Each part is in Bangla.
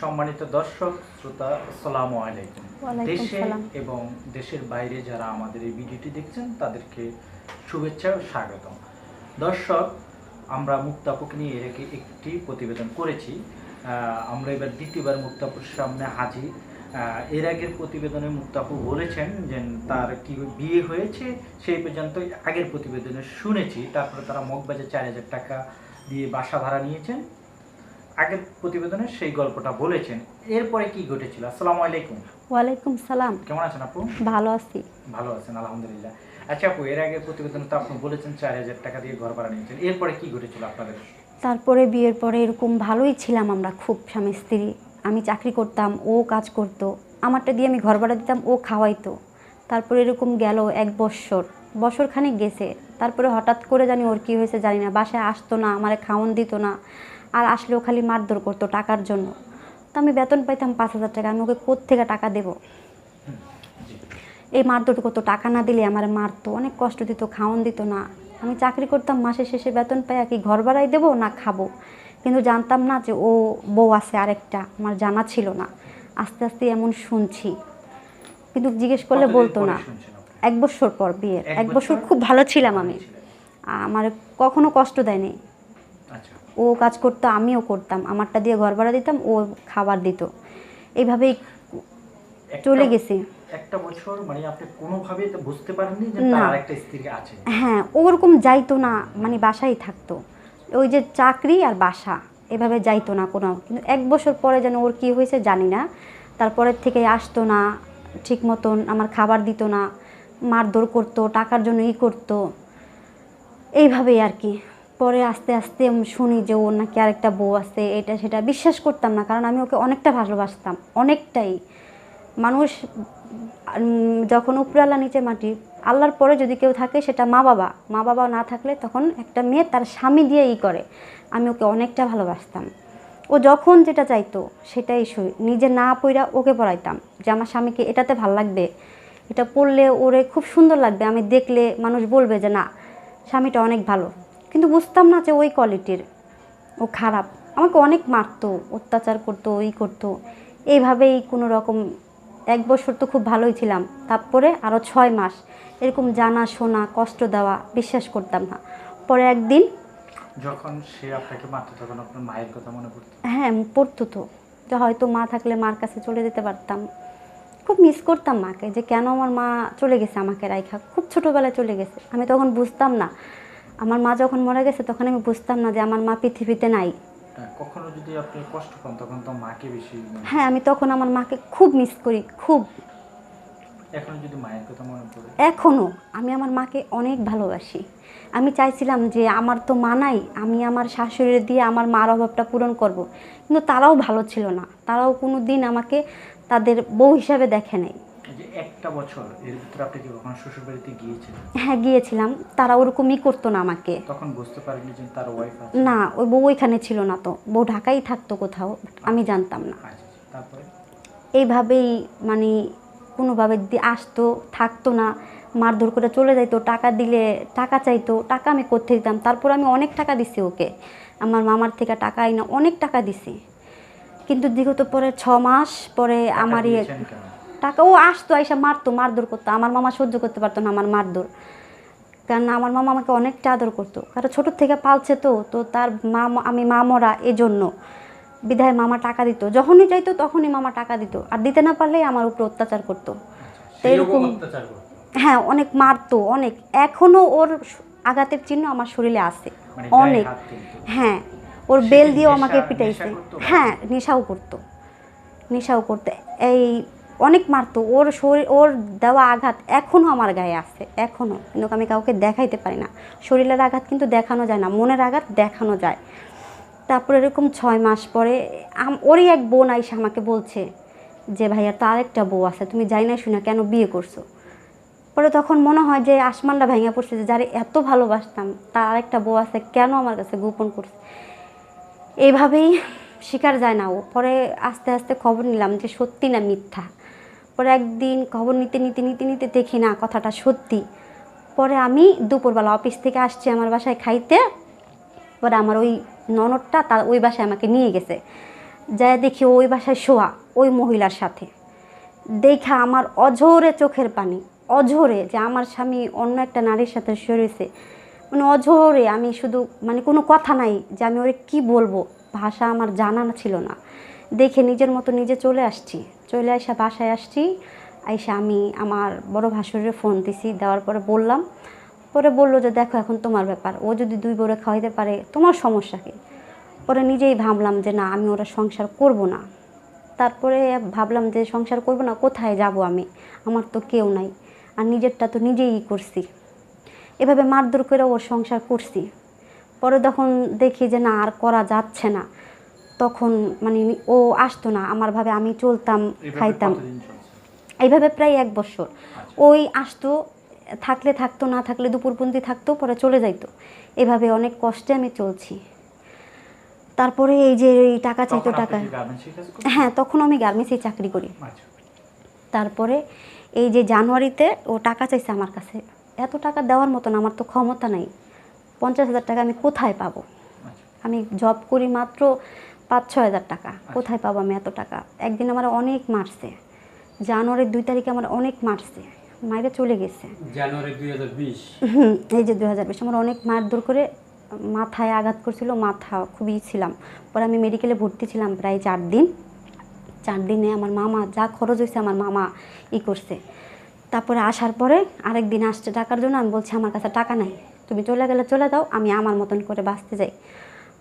সম্মানিত দর্শক শ্রোতা আসসালামু আলাইকুম। দেশে এবং দেশের বাইরে যারা আমাদের এই ভিডিওটি দেখছেন তাদেরকে শুভেচ্ছা ও স্বাগতম। দর্শক আমরা মুক্তাপুকে নিয়ে এর একটি প্রতিবেদন করেছি। আমরা এবার দ্বিতীয়বার মুক্তাপুর সামনে হাজির। এর আগের প্রতিবেদনে মুক্তাপু বলেছেন যে তার কি বিয়ে হয়েছে সেই পর্যন্ত আগের প্রতিবেদনে শুনেছি। তারপরে তারা মগবাজে চার হাজার টাকা দিয়ে বাসা ভাড়া নিয়েছেন। আগের প্রতিবেদনে সেই গল্পটা বলেছেন। এরপরে কি ঘটেছিল? আসসালামু আলাইকুম। ওয়ালাইকুম সালাম। কেমন আছেন আপু? ভালো আছি। ভালো আছেন আলহামদুলিল্লাহ। আচ্ছা আপু এর আগে প্রতিবেদনে তো আপনি বলেছেন চার হাজার টাকা দিয়ে ঘর ভাড়া নিয়েছেন। এরপরে কি ঘটেছিল আপনাদের? তারপরে বিয়ের পরে এরকম ভালোই ছিলাম আমরা খুব স্বামী স্ত্রী। আমি চাকরি করতাম ও কাজ করতো। আমারটা দিয়ে আমি ঘর ভাড়া দিতাম ও খাওয়াইতো। তারপরে এরকম গেল এক বৎসর বছর। খানিক গেছে। তারপরে হঠাৎ করে জানি ওর কী হয়েছে জানি না। বাসায় আসতো না আমারে খাওয়ান দিত না। আর আসলেও খালি মারধর করতো টাকার জন্য। তো আমি বেতন পাইতাম পাঁচ হাজার টাকা আমি ওকে কোত্থেকে টাকা দেবো? এই মারধর করতো টাকা না দিলে আমার মারতো অনেক কষ্ট দিত খাওয়ান দিত না। আমি চাকরি করতাম মাসে শেষে বেতন পাই কি ঘর ভাড়াই দেবো না খাব? কিন্তু জানতাম না যে ও বউ আছে আরেকটা আমার জানা ছিল না। আস্তে আস্তে এমন শুনছি। কিন্তু জিজ্ঞেস করলে বলতো না। এক বছর পর বিয়ের এক বছর? খুব ভালো ছিলাম আমি। আমার কখনো কষ্ট দেয়নি। আচ্ছা। ও কাজ করতো আমিও করতাম। আমারটা দিয়ে ঘর ভাড়া দিতাম ও খাবার দিত। এইভাবেই চলে গেছে। একটা বছর মানে আপনি কোনোভাবেই তো বুঝতে পারেননি যে না। তার আরেকটা স্ত্রী আছে। হ্যাঁ ওরকম যাইতো না মানে বাসায় থাকতো। ওই যে চাকরি আর বাসা এভাবে যাইতো না কোনো। কিন্তু এক বছর পরে যেন ওর কী হয়েছে জানি না। তারপরের থেকে আসতো না ঠিক মতন আমার খাবার দিত না মারধর করতো টাকার জন্য ই করতো। এইভাবেই আর কি। পরে আস্তে আস্তে শুনি যে ওর নাকি আরেকটা বউ আছে, এটা সেটা বিশ্বাস করতাম না, কারণ আমি ওকে অনেকটা ভালোবাসতাম, অনেকটাই। মানুষ যখন উপরালা নিচে মাটি, আল্লাহর পরে যদি কেউ থাকে সেটা মা বাবা মা বাবা না থাকলে তখন একটা মেয়ে তার স্বামী দিয়ে ই করে, আমি ওকে অনেকটা ভালোবাসতাম। ও যখন যেটা চাইতো সেটাই সই, নিজে না পইরা ওকে পড়াইতাম যে আমার স্বামীকে এটাতে ভালো লাগবে, এটা পড়লে ওরে খুব সুন্দর লাগবে, আমি দেখলে মানুষ বলবে যে না, স্বামীটা অনেক ভালো। কিন্তু বুঝতাম না যে ওই কোয়ালিটির ও খারাপ। আমাকে অনেক মারতো অত্যাচার করতো ওই করতো। এইভাবেই কোনো রকম এক বছর তো খুব ভালোই ছিলাম। তারপরে আরও ছয় মাস এরকম জানা শোনা কষ্ট দেওয়া বিশ্বাস করতাম না। পরে একদিন যখন সে আপনাকে মারতো তখন আপনার মায়ের কথা মনে পড়তো? হ্যাঁ পড়তো তো। যে হয়তো মা থাকলে মার কাছে চলে যেতে পারতাম। খুব মিস করতাম মাকে যে কেন আমার মা চলে গেছে আমাকে রাইখা। খুব ছোটোবেলায় চলে গেছে। আমি তখন বুঝতাম না আমার মা যখন মরে গেছে তখন আমি বুঝতাম না যে আমার মা পৃথিবীতে নাই। হ্যাঁ, কখনো যদি আপনি কষ্ট পান তখন তো মাকে বেশি হ্যাঁ আমি তখন আমার মাকে খুব মিস করি খুব। এখনও যদি মায়ের কথা মনে পড়ে? এখনও আমি আমার মাকে অনেক ভালোবাসি। আমি চাইছিলাম যে আমার তো মা নাই আমি আমার শাশুড়ি দিয়ে আমার মার অভাবটা পূরণ করব। কিন্তু তারাও ভালো ছিল না। তারাও কোনো দিন আমাকে তাদের বউ হিসাবে দেখে নাই। এই যে একটা বছর এর ভিতরে আপনি কি কখনো শ্বশুর বাড়িতে গিয়েছিলেন? হ্যাঁ গিয়েছিলাম। তারা ওরকমই করতো না আমাকে। তখন বুঝতে পারেনি যে তার ওয়াইফ আছে। না ওই বউ ওইখানে ছিল না তো। বউ ঢাকাই থাকতো কোথাও আমি জানতাম না। আচ্ছা আচ্ছা। তারপরে? এইভাবেই মানে কোনোভাবে আসতো থাকতো না। মারধর করে চলে যাইতো টাকা দিলে টাকা চাইতো টাকা আমি করতে দিতাম? তারপর আমি অনেক টাকা দিছি ওকে। আমার মামার থেকে টাকা আইনা অনেক টাকা দিছি। কিন্তু দীর্ঘত পরে ছ মাস পরে টাকা টাকা ও আসতো আইসা মারতো মারধর করতো। আমার মামা সহ্য করতে পারতো না আমার মারধর। কারণ আমার মামা আমাকে অনেকটা আদর করতো। কারণ ছোটোর থেকে পালছে তো তো তার মা আমি মা মরা এজন্য বিধায় মামা টাকা দিত। যখনই চাইতো তখনই মামা টাকা দিত। আর দিতে না পারলেই আমার উপর অত্যাচার করতো। আচ্ছা, তো এরকম- রকম অত্যাচার করতো। হ্যাঁ অনেক মারতো অনেক। এখনও ওর আঘাতের চিহ্ন আমার শরীরে আছে। মানে অনেক। হ্যাঁ ওর বেল দিয়েও আমাকে পিটাইছে। হ্যাঁ নেশাও করতো। নেশাও করতে। এই অনেক মারতো, ওর শরীর, ওর দেওয়া আঘাত এখনও আমার গায়ে আছে এখনও কিন্তু আমি কাউকে দেখাইতে পারি না। শরীরের আঘাত কিন্তু দেখানো যায় না, মনের আঘাত দেখানো যায়। তারপর এরকম ছয় মাস পরে ওরই এক বোন আইসা আমাকে বলছে যে, ভাইয়া তো আরেকটা বউ আছে, তুমি যাই না শুনে কেন বিয়ে করছ? পরে তখন মনে হয় যে, আসমানটা ভেঙে পড়ছে যে, যারে এত ভালোবাসতাম, তার আরেকটা বউ আছে, কেন আমার কাছে গোপন করছে? এইভাবেই শিকার যায় না ও। পরে আস্তে আস্তে খবর নিলাম যে, সত্যি না মিথ্যা। পরে একদিন খবর নিতে নিতে নিতে নিতে দেখি না কথাটা সত্যি। পরে আমি দুপুরবেলা অফিস থেকে আসছি আমার বাসায় খাইতে। পরে আমার ওই ননদটা তার ওই বাসায় আমাকে নিয়ে গেছে। যায় দেখি ওই বাসায় শোয়া, ওই মহিলার সাথে। দেখা আমার অঝোরে চোখের পানি, অঝোরে যে আমার স্বামী অন্য একটা নারীর সাথে সরেছে মানে অঝোরে, আমি শুধু মানে কোনো কথা নাই যে আমি ওরে কি বলব, ভাষা আমার জানা ছিল না। দেখে নিজের মতো নিজে চলে আসছি। চলে আসা বাসায় আসছি। আইসা আমি আমার বড় ভাসুরের ফোন দিছি, দেওয়ার পরে বললাম। পরে বলল যে, দেখো, এখন তোমার ব্যাপার। ও যদি দুই বড়ে খাওয়াইতে পারে, তোমার সমস্যা কি? পরে নিজেই ভাবলাম যে, না, আমি ওরা সংসার করব না। তারপরে ভাবলাম যে, সংসার করব না, কোথায় যাব আমি? আমার তো কেউ নাই। আর নিজেরটা তো নিজেই করছি। এভাবে মারধর করে ওর সংসার করছি। পরে তখন দেখি যে, না, আর করা যাচ্ছে না। তখন মানে ও আসতো না আমার ভাবে আমি চলতাম খাইতাম। এইভাবে প্রায় এক বছর। আচ্ছা। ওই আসতো থাকলে থাকতো না থাকলে দুপুরপন্থী থাকতো পরে চলে যাইতো। এভাবে অনেক কষ্টে আমি চলছি। তারপরে এই যে এই টাকা চাইতো টাকা? হ্যাঁ তখন আমি গার্মেন্টসে চাকরি করি। আচ্ছা। তারপরে এই যে জানুয়ারিতে ও টাকা চাইছে আমার কাছে। এত টাকা দেওয়ার মতন আমার তো ক্ষমতা নাই। পঞ্চাশ হাজার টাকা আমি কোথায় পাবো? আচ্ছা। আমি জব করি মাত্র পাঁচ ছ হাজার টাকা। কোথায় পাবো আমি এত টাকা? একদিন আমার অনেক মারছে। জানুয়ারির দুই তারিখে আমার অনেক মারছে। মায়েরা চলে গেছে। জানুয়ারি দুই হাজার বিশ। হুম, এই যে দুই হাজার বিশ আমার অনেক মারধর করে মাথায় আঘাত করছিল মাথা খুবই ছিলাম। পরে আমি মেডিকেলে ভর্তি ছিলাম প্রায় চার দিন। চার দিনে আমার মামা যা খরচ হয়েছে আমার মামা ই করছে। তারপরে আসার পরে আরেক দিন আসছে টাকার জন্য আমি বলছি আমার কাছে টাকা নাই। তুমি চলে গেলে চলে দাও আমি আমার মতন করে বাঁচতে যাই।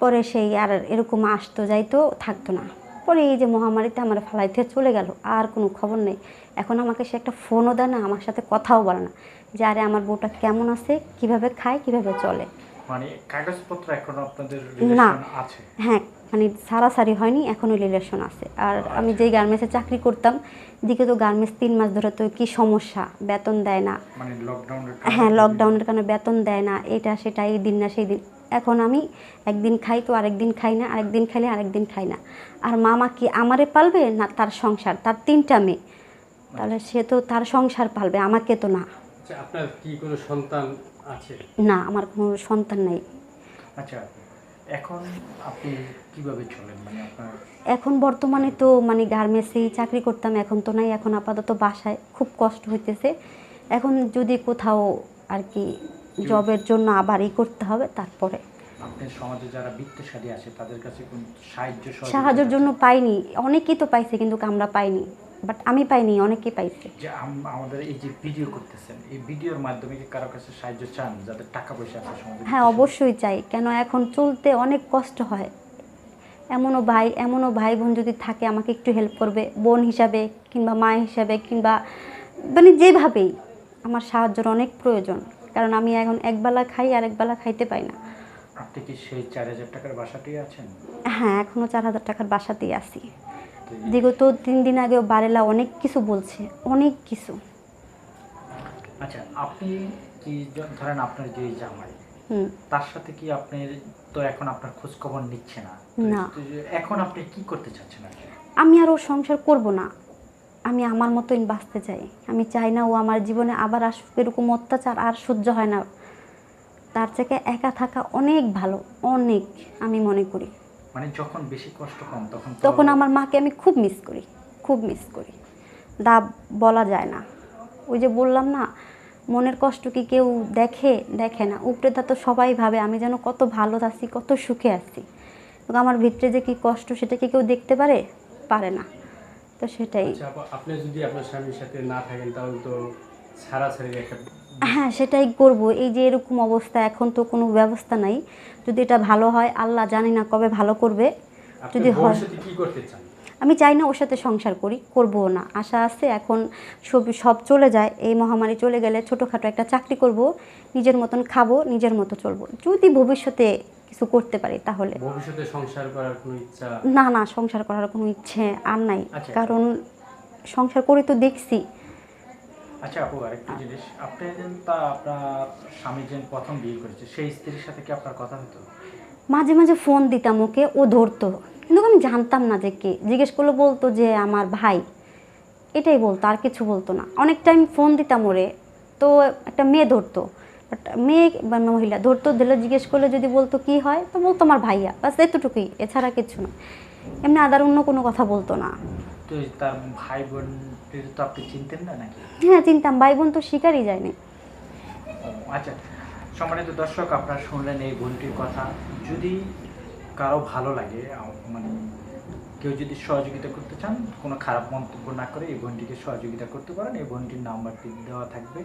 পরে সেই আর এরকম আসতো যাইতো থাকতো না। পরে এই যে মহামারীতে আমার ফালাইতে চলে গেল আর কোনো খবর নেই। এখন আমাকে সে একটা ফোনও দেয় না আমার সাথে কথাও বলে না যে আরে আমার বউটা কেমন আছে? কীভাবে খায়? কীভাবে চলে? মানে কাগজপত্র এখন আপনাদের না। রিলেশন আছে? হ্যাঁ মানে সারাসারি হয়নি এখনও রিলেশন আছে। আর আমি যেই গার্মেন্টসে চাকরি করতাম দিকে তো গার্মেন্টস তিন মাস ধরে তো কি সমস্যা বেতন দেয় না। মানে হ্যাঁ লকডাউনের কারণে বেতন দেয় না এটা সেটা এই দিন না সেই দিন। এখন আমি একদিন খাই তো আরেকদিন খাই না আরেকদিন খাইলে আরেকদিন খাই না। আর মামা কি আমারে পালবে না তার সংসার? তার তিনটা মেয়ে। তাহলে সে তো তার সংসার পালবে আমাকে তো না। আচ্ছা আপনার কি কোনো সন্তান আছে? না আমার কোনো সন্তান নেই। আচ্ছা এখন আপনি কীভাবে চলেন? মানে আপনার এখন বর্তমানে তো মানে গার্মেন্টসেই চাকরি করতাম এখন তো নাই এখন আপাতত বাসায়। খুব কষ্ট হইতেছে। এখন যদি কোথাও আর কি জবের জন্য আবার ই করতে হবে তারপরে। সমাজে যারা বৃত্তশালী আছে তাদের কাছে কোন সাহায্য সাহায্যের জন্য পাইনি। অনেকেই তো পাইছে কিন্তু আমরা পাইনি। বাট আমি পাইনি অনেকেই পাইছে। যে আমাদের এই যে ভিডিও করতেছেন এই ভিডিওর মাধ্যমে কি কারও কাছে সাহায্য চান যাদের টাকা পয়সা আছে সমাজে হ্যাঁ অবশ্যই চাই। কেন এখন চলতে অনেক কষ্ট হয়। এমনও ভাই এমনও ভাই বোন যদি থাকে আমাকে একটু হেল্প করবে বোন হিসাবে কিংবা মা হিসাবে কিংবা মানে যেভাবেই। আমার সাহায্যের অনেক প্রয়োজন। কারণ আমি এখন একবেলা খাই আর একবেলা খাইতে পাই না। আপনি কি সেই চার হাজার টাকার বাসাতেই আছেন? হ্যাঁ এখনও চার হাজার টাকার বাসাতেই আছি। তো বিগত তিন দিন আগেও বারেলা অনেক কিছু বলছে অনেক কিছু। আচ্ছা আপনি কি ধরেন আপনার যে জামাই হুম। তার সাথে কি আপনি তো এখন আপনার খোঁজ খবর নিচ্ছে না? না। এখন আপনি কি করতে চাচ্ছেন? আমি আর ওর সংসার করব না। আমি আমার মতোই বাঁচতে চাই। আমি চাই না ও আমার জীবনে আবার আসুক এরকম অত্যাচার আর সহ্য হয় না। তার থেকে একা থাকা অনেক ভালো অনেক আমি মনে করি। মানে যখন বেশি কষ্ট কম তখন তখন আমার মাকে আমি খুব মিস করি খুব মিস করি। দা বলা যায় না। ওই যে বললাম না মনের কষ্ট কি কেউ দেখে? দেখে না। উপরে তা তো সবাই ভাবে আমি যেন কত ভালো আছি কত সুখে আছি। আমার ভিতরে যে কি কষ্ট সেটা কি কেউ দেখতে পারে? পারে না। তো সেটাই। আচ্ছা আপনি যদি আপনার স্বামীর সাথে না থাকেন তাহলে তো ছাড়াছাড়ির একটা হ্যাঁ সেটাই করব। এই যে এরকম অবস্থা এখন তো কোনো ব্যবস্থা নাই। যদি এটা ভালো হয় আল্লাহ জানি না কবে ভালো করবে। যদি হয় কি করতে চান? আমি চাই না ওর সাথে সংসার করি করব না। আশা আছে এখন সব সব চলে যায়। এই মহামারী চলে গেলে ছোটোখাটো একটা চাকরি করব নিজের মতন খাব নিজের মতো চলবো। যদি ভবিষ্যতে কিছু করতে পারি তাহলে। ভবিষ্যতে সংসার করার কোনো ইচ্ছা? না না সংসার করার কোনো ইচ্ছে আর নাই। আচ্ছা। কারণ সংসার করে তো দেখছি। আচ্ছা আপু আরেকটা জিনিস। আপনি যেন তা আপনার স্বামী যেন প্রথম বিয়ে করেছে সেই স্ত্রীর সাথে কি আপনার কথা হতো? মাঝে মাঝে ফোন দিতাম ওকে ও ধরতো। কিন্তু আমি জানতাম না যে কে। জিজ্ঞেস করলে বলতো যে আমার ভাই। এটাই বলতো আর কিছু বলতো না। অনেক টাইম ফোন দিতাম ওরে। তো একটা মেয়ে ধরতো। বাট মেয়ে বা মহিলা ধরতো দিলে জিজ্ঞেস করলে যদি বলতো কি হয়? তো বলতো আমার ভাইয়া বাস এতটুকুই এছাড়া কিছু না। এমনি আদার অন্য কোনো কথা বলতো না। তো তার ভাই বোন তো আপনি চিনতেন না নাকি? হ্যাঁ চিনতাম ভাই বোন তো শিকারই যায়নি। আচ্ছা। সম্মানিত দর্শক আপনারা শুনলেন এই বোনটির কথা। যদি কারও ভালো লাগে মানে কেউ যদি সহযোগিতা করতে চান, কোনো খারাপ মন্তব্য না করে এই বোনটিকে সহযোগিতা করতে পারেন। এই বোনটির নাম্বারটি দেওয়া থাকবে।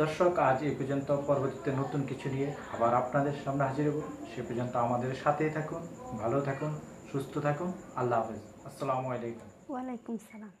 দর্শক, আজ এ পর্যন্ত পরবর্তীতে নতুন কিছু নিয়ে আবার আপনাদের সামনে হাজির হব। সে পর্যন্ত আমাদের সাথেই থাকুন, ভালো থাকুন, সুস্থ থাকুন। আল্লাহ হাফেজ। আসসালামু আলাইকুম। ওয়ালাইকুম সালাম।